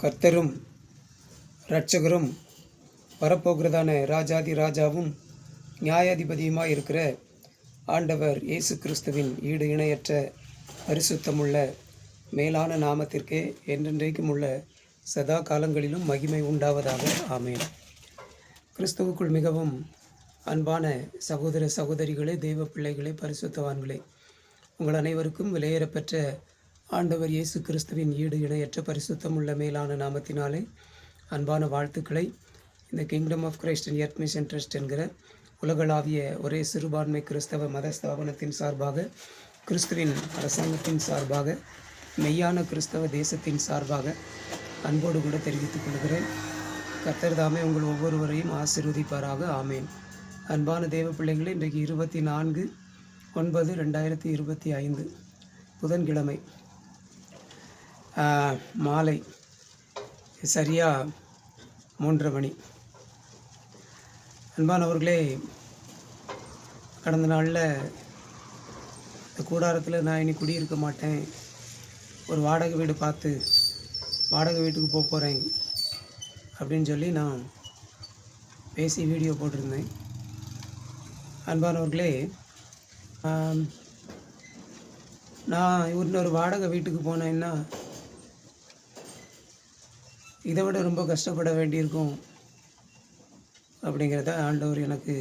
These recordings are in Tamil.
கர்த்தரும் இரட்சகரும் வரப்போகிறதான ராஜாதி ராஜாவும் நியாயாதிபதியுமாக இருக்கிற ஆண்டவர் இயேசு கிறிஸ்துவின் ஈடு இணையற்ற பரிசுத்தமுள்ள மேலான நாமத்திற்கே என்றென்றைக்கும் உள்ள சதா காலங்களிலும் மகிமை உண்டாவதாக. ஆமேன். கிறிஸ்துவுக்குள் மிகவும் அன்பான சகோதர சகோதரிகளே தெய்வ பிள்ளைகளே பரிசுத்தவான்களே உங்கள் அனைவருக்கும் விலையேறப்பெற்ற ஆண்டவர் இயேசு கிறிஸ்துவின் ஈடு இணையற்ற பரிசுத்தம் உள்ள மேலான நாமத்தினாலே அன்பான வாழ்த்துக்களை. இந்த Kingdom of Christ and Earth Mission Trust என்கிற உலகளாவிய ஒரே சிறுபான்மை கிறிஸ்தவ மத ஸ்தாபனத்தின் சார்பாக கிறிஸ்துவின் அரசாங்கத்தின் சார்பாக மெய்யான கிறிஸ்தவ தேசத்தின் சார்பாக அன்போடு கூட தெரிவித்துக் கொள்கிறேன். கர்த்தர் தாமே உங்கள் ஒவ்வொருவரையும் ஆசீர்வதிப்பாராக. ஆமேன். அன்பான தேவ பிள்ளைகளே இன்றைக்கு இருபத்தி நான்கு ஒன்பது ரெண்டாயிரத்தி இருபத்தி ஐந்து புதன்கிழமை. மாலை. சரியாக மூன்றரை மணி. அன்பானவர்களே கடந்த நாளில் இந்த கூடாரத்தில் நான் இனி குடியிருக்க மாட்டேன். ஒரு வாடகை வீடு பார்த்து வாடகை வீட்டுக்கு போக போகிறேன் அப்படின்னு சொல்லி நான் பேசி வீடியோ போட்டிருந்தேன். அன்பானவர்களே நான் இன்னொரு வாடகை வீட்டுக்கு போனேன்னா இதை விட ரொம்ப கஷ்டப்பட வேண்டியிருக்கும் அப்படிங்கிறத ஆண்டவர் எனக்கு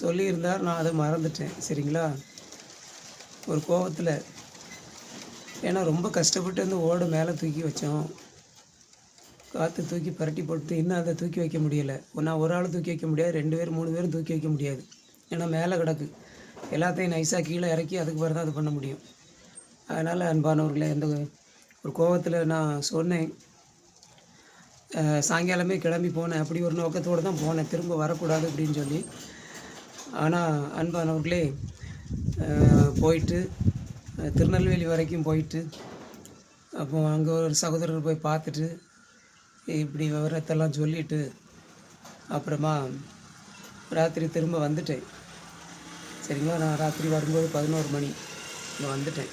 சொல்லியிருந்தார். நான் அதை மறந்துட்டேன். சரிங்களா? ஒரு கோவத்தில் ஏன்னா ரொம்ப கஷ்டப்பட்டு அந்த ஓடு மேலே தூக்கி வச்சோம். காற்று தூக்கி பரட்டி போட்டு இன்னும் அதை தூக்கி வைக்க முடியலை. நான் ஒரு ஆள் தூக்கி வைக்க முடியாது. ரெண்டு பேர் மூணு பேரும் தூக்கி வைக்க முடியாது. ஏன்னா மேலே கிடக்கு. எல்லாத்தையும் நைஸாக கீழே இறக்கி அதுக்கு பிறகு தான் அது பண்ண முடியும். அதனால் அன்பானவர்களே எந்த ஒரு கோவத்தில் நான் சொன்னேன். சாயங்காலமே கிளம்பி போனேன். அப்படி ஒரு நோக்கத்தோடு தான் போனேன். திரும்ப வரக்கூடாது அப்படின்னு சொல்லி. ஆனால் அன்பானவர்களே போயிட்டு திருநெல்வேலி வரைக்கும் போயிட்டு அப்போ அங்கே ஒரு சகோதரர் போய் பார்த்துட்டு இப்படி விவரத்தெல்லாம் சொல்லிவிட்டு அப்புறமா ராத்திரி திரும்ப வந்துட்டேன். சரிங்களா? நான் ராத்திரி வரும்போது பதினோரு மணி இங்கே வந்துட்டேன்.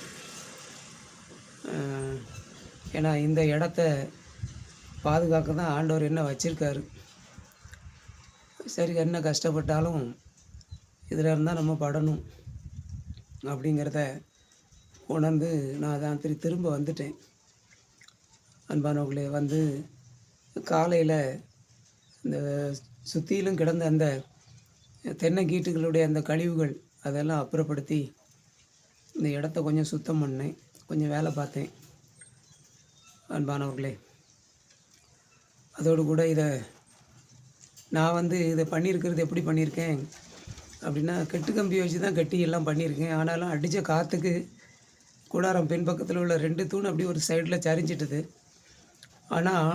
ஏன்னா இந்த இடத்த பாதுகாக்க தான் ஆண்டவர் என்ன வச்சுருக்காரு. சரி என்ன கஷ்டப்பட்டாலும் இதில் இருந்தால் நம்ம படணும் அப்படிங்கிறத உணர்ந்து நான் தான் திரு திரும்ப வந்துட்டேன். அன்பானவர்களே வந்து காலையில் இந்த சுற்றிலும் கிடந்த அந்த தென்னங்கீட்டுகளுடைய அந்த கழிவுகள் அதெல்லாம் அப்புறப்படுத்தி இந்த இடத்த கொஞ்சம் சுத்தம் பண்ணேன் கொஞ்சம் வேலை பார்த்தேன். அன்பானவர்களே அதோடு கூட இதை நான் வந்து இதை பண்ணியிருக்கிறது எப்படி பண்ணியிருக்கேன் அப்படின்னா கெட்டு கம்பி வச்சு தான் கட்டி எல்லாம் பண்ணியிருக்கேன் ஆனாலும் அடித்த காற்றுக்கு கூடாரம் பெண் பக்கத்தில் உள்ள ரெண்டு தூண் அப்படி ஒரு சைடில் சரிஞ்சிட்டுது. ஆனால்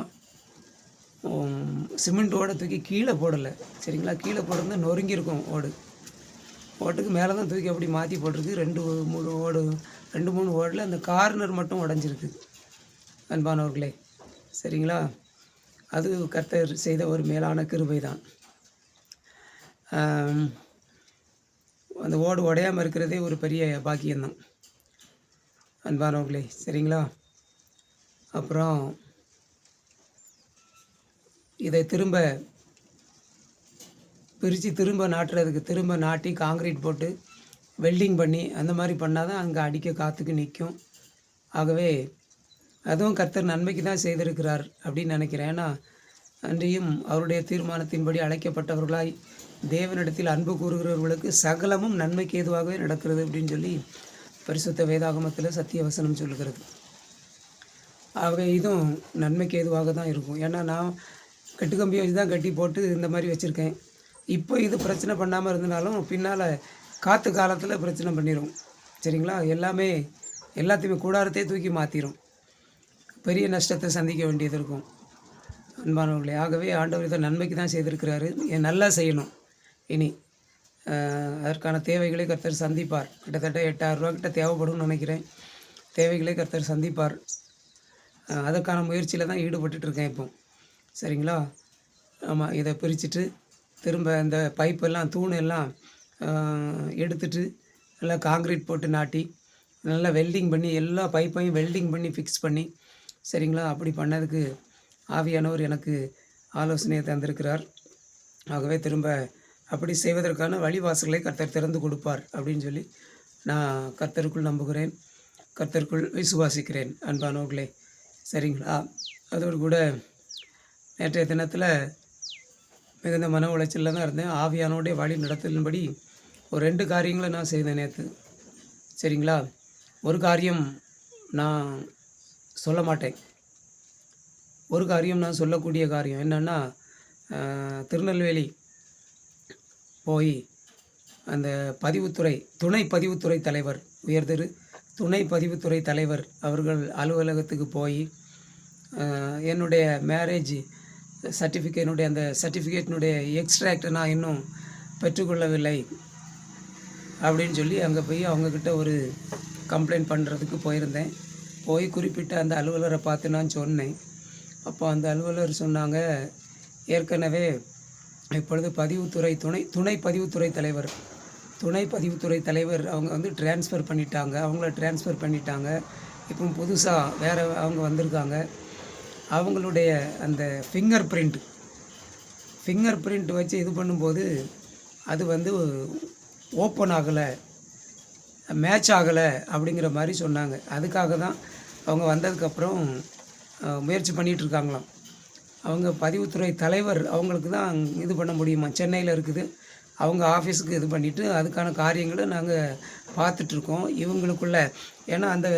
சிமெண்ட் ஓடை தூக்கி கீழே போடலை. சரிங்களா? கீழே போடுறது நொறுங்கியிருக்கும் ஓடு. ஓட்டுக்கு மேலே தான் தூக்கி அப்படி மாற்றி போட்டிருக்கு. ரெண்டு மூணு ஓடு ரெண்டு மூணு ஓடில் அந்த கார்னர் மட்டும் உடஞ்சிருக்கு. அன்பானவர்களே சரிங்களா? அது கர்த்தர் செய்த ஒரு மேலான கிருபை தான் அந்த ஓடு உடையாமல் இருக்கிறதே ஒரு பெரிய பாக்கியம்தான். அன்பானவர்களே சரிங்களா? அப்புறம் இதை திரும்ப பிரித்து திரும்ப நாட்டுறதுக்கு திரும்ப நாட்டி காங்கிரீட் போட்டு வெல்டிங் பண்ணி அந்த மாதிரி பண்ணால் தான் அங்கே அடிக்க காற்றுக்கு நிற்கும் ஆகவே அதுவும் கர்த்தர் நன்மைக்கு தான் செய்திருக்கிறார் அப்படின்னு நினைக்கிறேன். ஏன்னா அன்றியும் அவருடைய தீர்மானத்தின்படி அழைக்கப்பட்டவர்களாய் தேவனிடத்தில் அன்பு கூறுகிறவர்களுக்கு சகலமும் நன்மைக்கு ஏதுவாகவே நடக்கிறது அப்படின்னு சொல்லி பரிசுத்த வேதாகமத்தில் சத்தியவசனம் சொல்கிறது சொல்லுகிறது. ஆகவே இதுவும் நன்மைக்கு ஏதுவாக தான் இருக்கும். ஏன்னா நான் கட்டுக்கம்பி வச்சு தான் கட்டி போட்டு இந்த மாதிரி வச்சுருக்கேன். இப்போ இது பிரச்சனை பண்ணாமல் இருந்தனாலும் பின்னால் காற்று காலத்தில் பிரச்சனை பண்ணிடும் சரிங்களா? எல்லாமே எல்லாத்தையுமே கூடாரத்தையே தூக்கி மாற்றிடும் பெரிய நஷ்டத்தை சந்திக்க வேண்டியது இருக்கும். அன்பானவர்களே ஆகவே ஆண்டவர் இதை நன்மைக்கு தான் செய்திருக்கிறாரு. நல்லா செய்யணும். இனி அதற்கான தேவைகளை கர்த்தர் சந்திப்பார். கிட்டத்தட்ட எட்டாயிரம் கிட்ட தேவைப்படும்னு நினைக்கிறேன். தேவைகளை கர்த்தர் சந்திப்பார். அதற்கான முயற்சியில் தான் ஈடுபட்டுட்ருக்கேன் இப்போ. சரிங்களா? ஆமாம் இதை பிரிச்சுட்டு திரும்ப இந்த பைப்பெல்லாம் தூண் எல்லாம் எடுத்துட்டு நல்லா காங்கிரீட் போட்டு நாட்டி நல்லா வெல்டிங் பண்ணி எல்லா பைப்பையும் வெல்டிங் பண்ணி ஃபிக்ஸ் பண்ணி சரிங்களா? அப்படி பண்ணதுக்கு ஆவியானவர் எனக்கு ஆலோசனையை தந்திருக்கிறார். ஆகவே திரும்ப அப்படி செய்வதற்கான வழிவாசல்களை கர்த்தர் திறந்து கொடுப்பார் அப்படின்னு சொல்லி நான் கர்த்தருக்குள் நம்புகிறேன். கர்த்தருக்குள் விசுவாசிக்கிறேன் அன்பானவர்களே. சரிங்களா? அதோடு கூட நேற்றைய தினத்தில் மிகுந்த மன உளைச்சலில் தான் இருந்தேன். ஆவியானோடைய வழி நடத்தலின்படி ஒரு ரெண்டு காரியங்களை நான் செய்தேன் நேற்று சரிங்களா? ஒரு காரியம் நான் சொல்ல மாட்டேன். ஒரு காரியம் நான் சொல்லக்கூடிய காரியம் என்னென்னா திருநெல்வேலி போய் அந்த பதிவுத்துறை துணை பதிவுத்துறை தலைவர் உயர்திரு துணை பதிவுத்துறை தலைவர் அவர்கள் அலுவலகத்துக்கு போய் என்னுடைய மேரேஜ் சர்டிஃபிகேட்னுடைய அந்த சர்டிஃபிகேட்னுடைய எக்ஸ்ட்ராக்டை நான் இன்னும் பெற்றுக்கொள்ளவில்லை அப்படின்னு சொல்லி அங்கே போய் அவங்கக்கிட்ட ஒரு கம்ப்ளைண்ட் பண்ணுறதுக்கு போயிருந்தேன். போய் குறிப்பிட்ட அந்த அலுவலரை பார்த்து நான் சொன்னேன். அப்போ அந்த அலுவலர் சொன்னாங்க ஏற்கனவே இப்பொழுது பதிவுத்துறை துணை துணை பதிவுத்துறை தலைவர் துணை பதிவுத்துறை தலைவர் அவங்க வந்து ட்ரான்ஸ்ஃபர் பண்ணிட்டாங்க. அவங்கள ட்ரான்ஸ்ஃபர் பண்ணிட்டாங்க. இப்போ புதுசாக வேறு அவங்க வந்திருக்காங்க. அவங்களுடைய அந்த ஃபிங்கர் பிரிண்ட் ஃபிங்கர் பிரிண்ட் வச்சு இது பண்ணும்போது அது வந்து ஓப்பன் ஆகலை. மேட்ச் ஆகலை அப்படிங்கிற மாதிரி சொன்னாங்க. அதுக்காக தான் அவங்க வந்ததுக்கப்புறம் முயற்சி பண்ணிகிட்டு இருக்காங்களாம். அவங்க பதிவுத்துறை தலைவர் அவங்களுக்கு தான் இது பண்ண முடியுமா? சென்னையில் இருக்குது. அவங்க ஆஃபீஸுக்கு இது பண்ணிவிட்டு அதுக்கான காரியங்களை நாங்கள் பார்த்துட்ருக்கோம் இவங்களுக்குள்ள ஏன்னா அந்த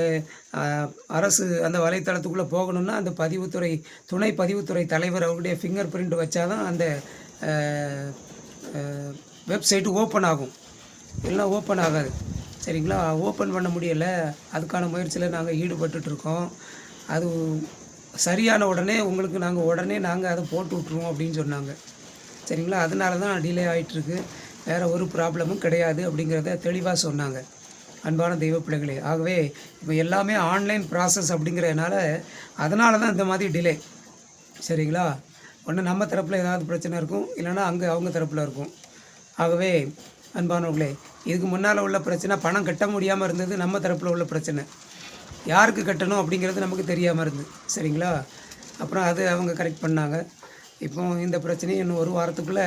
அரசு அந்த வலைத்தளத்துக்குள்ளே போகணுன்னா அந்த பதிவுத்துறை துணை பதிவுத்துறை தலைவர் அவருடைய ஃபிங்கர் பிரிண்ட் வச்சா தான் அந்த வெப்சைட்டு ஓப்பன் ஆகும். இல்லைன்னா ஓப்பன் ஆகாது. சரிங்களா? ஓப்பன் பண்ண முடியலை. அதுக்கான முயற்சியில் நாங்கள் ஈடுபட்டுருக்கோம் அது சரியான உடனே உங்களுக்கு நாங்கள் உடனே நாங்கள் அதை போட்டு விட்ருவோம் அப்படின்னு சொன்னாங்க. சரிங்களா? அதனால தான் டிலே ஆகிட்டுருக்கு வேறு ஒரு ப்ராப்ளமும் கிடையாது அப்படிங்கிறத தெளிவாக சொன்னாங்க. அன்பான தெய்வ பிள்ளைகளே. ஆகவே இப்போ எல்லாமே ஆன்லைன் ப்ராசஸ் அப்படிங்கிறதுனால அதனால தான் இந்த மாதிரி டிலே சரிங்களா? ஒன்று நம்ம தரப்பில் ஏதாவது பிரச்சனை இருக்கும் இல்லைன்னா அங்கே அவங்க தரப்பில் இருக்கும். ஆகவே அன்பானவர்களே இதுக்கு முன்னால் உள்ள பிரச்சனை பணம் கட்ட முடியாமல் இருந்தது நம்ம தரப்பில் உள்ள பிரச்சனை. யாருக்கு கட்டணும் அப்படிங்கிறது நமக்கு தெரியாமல் இருந்து சரிங்களா? அப்புறம் அது அவங்க கரெக்ட் பண்ணாங்க. இப்போ இந்த பிரச்சனையும் இன்னும் ஒரு வாரத்துக்குள்ளே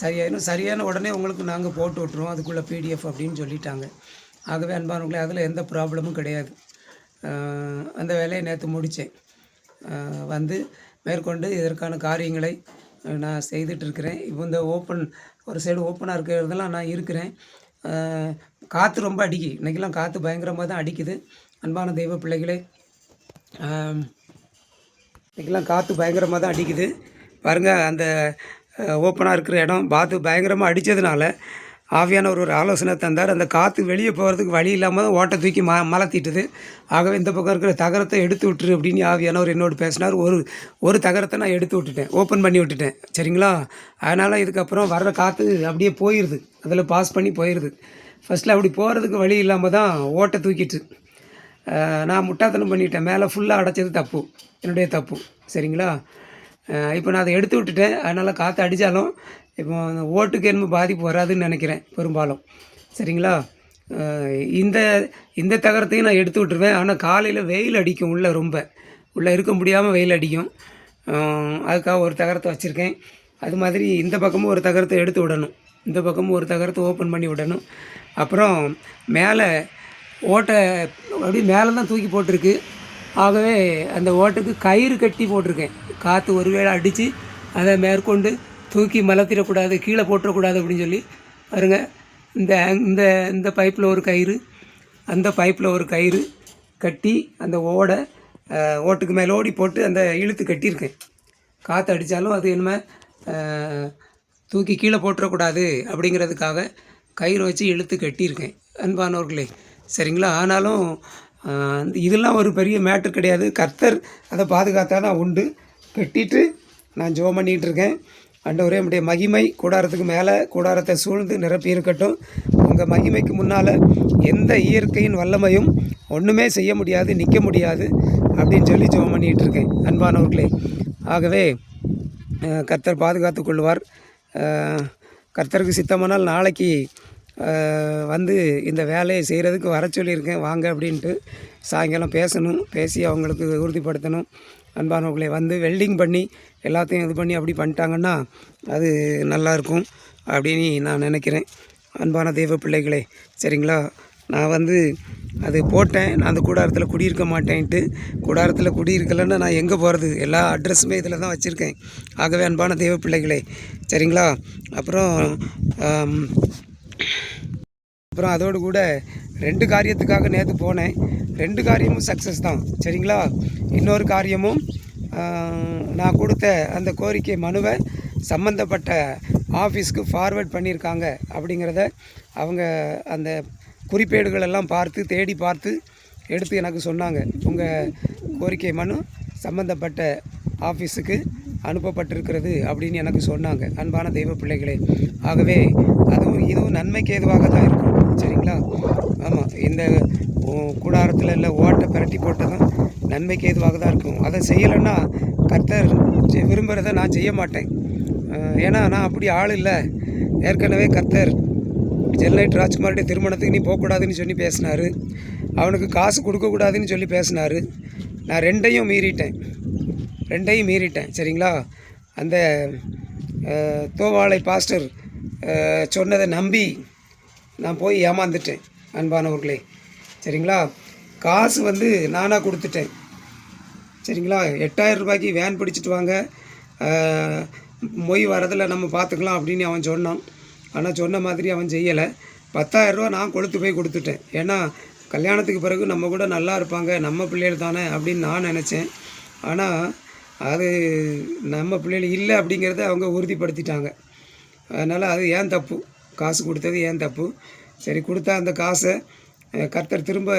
சரியாயிடும் சரியான உடனே உங்களுக்கு நாங்கள் போட்டு விட்ருவோம் அதுக்குள்ளே பிடிஎஃப் அப்படின்னு சொல்லிட்டாங்க. ஆகவே அன்பானவங்களே அதில் எந்த ப்ராப்ளமும் கிடையாது. அந்த வேலையை நேற்று முடித்தேன் வந்து மேற்கொண்டு இதற்கான காரியங்களை நான் செய்துட்டு இருக்கிறேன் இப்போ இந்த ஓப்பன் ஒரு சைடு ஓப்பனாக இருக்கிறதெல்லாம் நான் இருக்கிறேன். காற்று ரொம்ப அடிக்கி இன்றைக்கெல்லாம் காற்று பயங்கரமாக தான் அடிக்குது. அன்பான தெய்வ பிள்ளைகளே இன்றைக்கெல்லாம் காற்று பயங்கரமாக தான் அடிக்குது. பாருங்கள் அந்த ஓப்பனாக இருக்கிற இடம் காற்று பயங்கரமாக அடித்ததுனால ஆவியானவர் ஒரு ஆலோசனை தந்தார். அந்த காற்று வெளியே போகிறதுக்கு வழி இல்லாமல் தான் ஓட்டை தூக்கி ம மலத்திட்டுது. ஆகவே இந்த பக்கம் இருக்கிற தகரத்தை எடுத்து விட்டுரு அப்படின்னு ஆவியானவர் என்னோடு பேசினார். ஒரு ஒரு தகரத்தை நான் எடுத்து விட்டுட்டேன். ஓப்பன் பண்ணி விட்டுட்டேன். சரிங்களா? அதனால் இதுக்கப்புறம் வர்ற காற்று அப்படியே போயிடுது அதில் பாஸ் பண்ணி போயிடுது ஃபஸ்ட்டில் அப்படி போகிறதுக்கு வழி இல்லாமல் தான் ஓட்டை தூக்கிட்டு நான் முட்டாத்தனம் பண்ணிட்டேன். மேலே ஃபுல்லாக அடைச்சது தப்பு. என்னுடைய தப்பு. சரிங்களா? இப்போ நான் அதை எடுத்து விட்டுட்டேன். அதனால் காற்று அடித்தாலும் இப்போ அந்த ஓட்டுக்கு என்ன பாதிப்பு வராதுன்னு நினைக்கிறேன் பெரும்பாலும். சரிங்களா? இந்த இந்த தகரத்தையும் நான் எடுத்து விட்டுருவேன். ஆனால் காலையில் வெயில் அடிக்கும் உள்ளே ரொம்ப. உள்ளே இருக்க முடியாமல் வெயில் அடிக்கும். அதுக்காக ஒரு தகரத்தை வச்சுருக்கேன். அது மாதிரி இந்த பக்கமும் ஒரு தகரத்தை எடுத்து விடணும். இந்த பக்கமும் ஒரு தகரத்தை ஓப்பன் பண்ணி விடணும். அப்புறம் மேலே ஓட்டை அப்படியே மேலே தான் தூக்கி போட்டிருக்கு. ஆகவே அந்த ஓட்டுக்கு கயிறு கட்டி போட்டிருக்கேன். காற்று ஒருவேளை அடித்து அதை மேற்கொண்டு தூக்கி மலத்திடக்கூடாது கீழே போட்டுறக்கூடாது அப்படின்னு சொல்லி பாருங்கள் இந்த இந்த இந்த பைப்பில் ஒரு கயிறு அந்த பைப்பில் ஒரு கயிறு கட்டி அந்த ஓடை ஓட்டுக்கு மேலே ஓடி போட்டு அந்த இழுத்து கட்டியிருக்கேன். காற்று அடித்தாலும் அது என்ன தூக்கி கீழே போட்டுறக்கூடாது அப்படிங்கிறதுக்காக கயிறு வச்சு இழுத்து கட்டியிருக்கேன். அன்பானவர்களே சரிங்களா? ஆனாலும் இதெல்லாம் ஒரு பெரிய மேட்ரு கிடையாது. கர்த்தர் அதை பாதுகாத்தா தான் உண்டு. கட்டிட்டு நான் ஜோ பண்ணிகிட்ருக்கேன் ஆண்டவரே நம்முடைய மகிமை கூடாரத்துக்கு மேலே கூடாரத்தை சூழ்ந்து நிரப்பி இருக்கட்டும். உங்கள் மகிமைக்கு முன்னால் எந்த இயற்கையின் வல்லமையும் ஒன்றுமே செய்ய முடியாது நிற்க முடியாது அப்படின்னு சொல்லி ஜெபம் பண்ணிகிட்டு இருக்கேன். அன்பானவர்களே ஆகவே கர்த்தர் பாதுகாத்து கொள்வார் கர்த்தருக்கு சித்தமானால் நாளைக்கு வந்து இந்த வேலையை செய்கிறதுக்கு வர சொல்லியிருக்கேன். வாங்க அப்படின்ட்டு சாயங்காலம் பேசணும் பேசி அவங்களுக்கு உறுதிப்படுத்தணும். அன்பானவர்களை வந்து வெல்டிங் பண்ணி எல்லாத்தையும் இது பண்ணி அப்படி பண்ணிட்டாங்கன்னா அது நல்லாயிருக்கும் அப்படின்னு நான் நினைக்கிறேன். அன்பான தெய்வ பிள்ளைகளே சரிங்களா? நான் வந்து அது போட்டேன். நான் அந்த கூடாரத்தில் குடியிருக்க மாட்டேன்ட்டு. கூடாரத்தில் குடியிருக்கலைன்னா நான் எங்கே போகிறது எல்லா அட்ரஸுமே இதில் தான் வச்சுருக்கேன். ஆகவே அன்பான தெய்வ பிள்ளைகளே சரிங்களா? அப்புறம் அப்புறம் அதோடு கூட ரெண்டு காரியத்துக்காக நேற்று போனேன். ரெண்டு காரியமும் சக்ஸஸ் தான் சரிங்களா? இன்னொரு காரியமும் நான் கொடுத்த அந்த கோரிக்கை மனுவை சம்மந்தப்பட்ட ஆஃபீஸ்க்கு ஃபார்வேர்ட் பண்ணியிருக்காங்க அப்படிங்கிறத அவங்க அந்த குறிப்பேடுகள் எல்லாம் பார்த்து தேடி பார்த்து எடுத்து எனக்கு சொன்னாங்க. உங்கள் கோரிக்கை மனு சம்மந்தப்பட்ட ஆஃபீஸுக்கு அனுப்பப்பட்டிருக்கிறது அப்படின்னு எனக்கு சொன்னாங்க. அன்பான தெய்வ பிள்ளைகளே ஆகவே அதுவும் இதுவும் நன்மைக்கு ஏதுவாக தான் இருக்கும். சரிங்களா? ஆமாம் இந்த கூடாரத்தில் இல்லை ஓட்டை பிரட்டி போட்டதும் நன்மைக்கு ஏதுவாக தான் இருக்கும். அதை செய்யலைன்னா கர்த்தர் விரும்புகிறத நான் செய்ய மாட்டேன். ஏன்னா நான் அப்படி ஆள் இல்லை. ஏற்கனவே கர்த்தர் ஜெல்லைட் ராஜ்குமாருடைய திருமணத்துக்கு நீ போகக்கூடாதுன்னு சொல்லி பேசினார். அவனுக்கு காசு கொடுக்கக்கூடாதுன்னு சொல்லி பேசினார். நான் ரெண்டையும் மீறிட்டேன். ரெண்டையும் மீறிட்டேன் சரிங்களா? அந்த தோவாளை பாஸ்டர் சொன்னதை நம்பி நான் போய் ஏமாந்துட்டேன் அன்பானவர்களே. சரிங்களா? காசு வந்து நானாக கொடுத்துட்டேன். சரிங்களா? எட்டாயிரம் ரூபாய்க்கு வேன் பிடிச்சிட்டு வாங்க. மொய் வரதில் நம்ம பார்த்துக்கலாம் அப்படின்னு அவன் சொன்னான். ஆனால் சொன்ன மாதிரி அவன் செய்யலை. பத்தாயிரரூவா நான் கொளுத்து போய் கொடுத்துட்டேன். ஏன்னா கல்யாணத்துக்கு பிறகு நம்ம கூட நல்லா இருப்பாங்க. நம்ம பிள்ளைகள் தானே அப்படின்னு நான் நினச்சேன். ஆனால் அது நம்ம பிள்ளைகள் இல்லை அப்படிங்கிறத அவங்க உறுதிப்படுத்திட்டாங்க. அதனால் அது ஏன் தப்பு? காசு கொடுத்தது ஏன் தப்பு? சரி கொடுத்தா அந்த காசை கர்த்தர் திரும்ப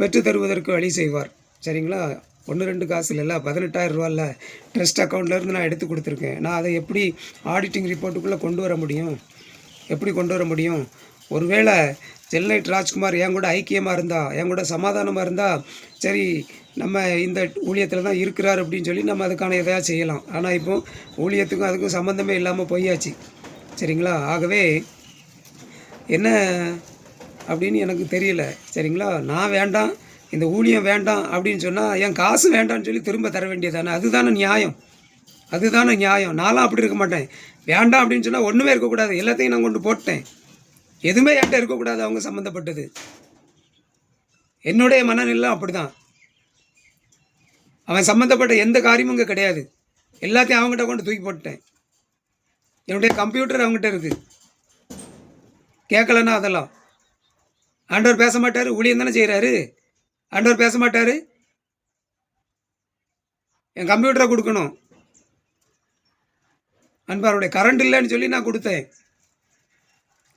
பெற்று தருவதற்கு வழி செய்வார். சரிங்களா? ஒன்று ரெண்டு காசு இல்லைல்ல பதினெட்டாயிரம் ரூபாயில் ட்ரஸ்ட் அக்கௌண்ட்லேருந்து நான் எடுத்து கொடுத்துருக்கேன். நான் அதை எப்படி ஆடிட்டிங் ரிப்போர்ட்டுக்குள்ளே கொண்டு வர முடியும்? எப்படி கொண்டு வர முடியும்? ஒருவேளை செல்லைட் ராஜ்குமார் என் கூட ஐக்கியமாக இருந்தால் என் கூட சமாதானமாக இருந்தால் சரி நம்ம இந்த ஊழியத்தில் தான் இருக்கிறார் அப்படின்னு சொல்லி நம்ம அதுக்கான எதையா செய்யலாம். ஆனால் இப்போ ஊழியத்துக்கும் அதுக்கும் சம்மந்தமே இல்லாமல் போயாச்சு. சரிங்களா? ஆகவே என்ன அப்படின்னு எனக்கு தெரியல. சரிங்களா? நான் வேண்டாம். இந்த ஊழியம் வேண்டாம் அப்படின்னு சொன்னால் என் காசு வேண்டாம்னு சொல்லி திரும்ப தர வேண்டியதானே அதுதானே நியாயம். அதுதானே நியாயம். நான்லாம் அப்படி இருக்க மாட்டேன். வேண்டாம் அப்படின்னு சொன்னால் ஒன்றுமே இருக்கக்கூடாது. எல்லாத்தையும் நான் கொண்டு போட்டேன். எதுவுமே என்கிட்ட இருக்கக்கூடாது அவங்க சம்மந்தப்பட்டது என்னுடைய மனநிலை அப்படிதான். அவன் சம்மந்தப்பட்ட எந்த காரியமும் இங்கே கிடையாது. எல்லாத்தையும் அவங்ககிட்ட கொண்டு தூக்கி போட்டேன் என்னுடைய கம்ப்யூட்டர் அவங்ககிட்ட இருக்குது கேட்கலன்னா அதெல்லாம். ஆண்டவர் பேச மாட்டார் ஊழியம் தானே செய்கிறாரு ஆண்டவர் பேச மாட்டார் என் கம்ப்யூட்டரை கொடுக்கணும். அன்பாருடைய கரண்ட் இல்லைன்னு சொல்லி நான் கொடுத்தேன்.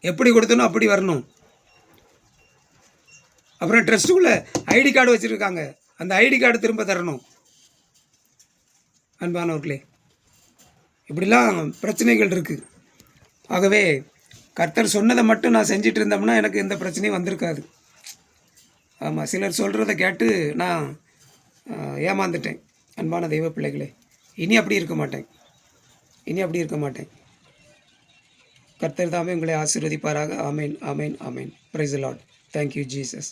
எப்படி கொடுத்தனோ அப்படி வரணும். அப்புறம் ட்ரெஸ்ட்டுக்குள்ளே ஐடி கார்டு வச்சுருக்காங்க. அந்த ஐடி கார்டு திரும்ப தரணும். அன்பானவர்களே இப்படிலாம் பிரச்சனைகள் இருக்குது ஆகவே கர்த்தர் சொன்னதை மட்டும் நான் செஞ்சிட்டு இருந்தோம்னா எனக்கு எந்த பிரச்சனையும் வந்திருக்காது. ஆமாம் சிலர் சொல்கிறத கேட்டு நான் ஏமாந்துட்டேன். அன்பான தெய்வ பிள்ளைகளே இனி அப்படி இருக்க மாட்டேன். இனி அப்படி இருக்க மாட்டேன். கர்த்தர் தாமே உங்களை ஆசீர்வதிப்பாராக. ஆமேன் ஆமேன் ஆமேன். Praise Lord thank you Jesus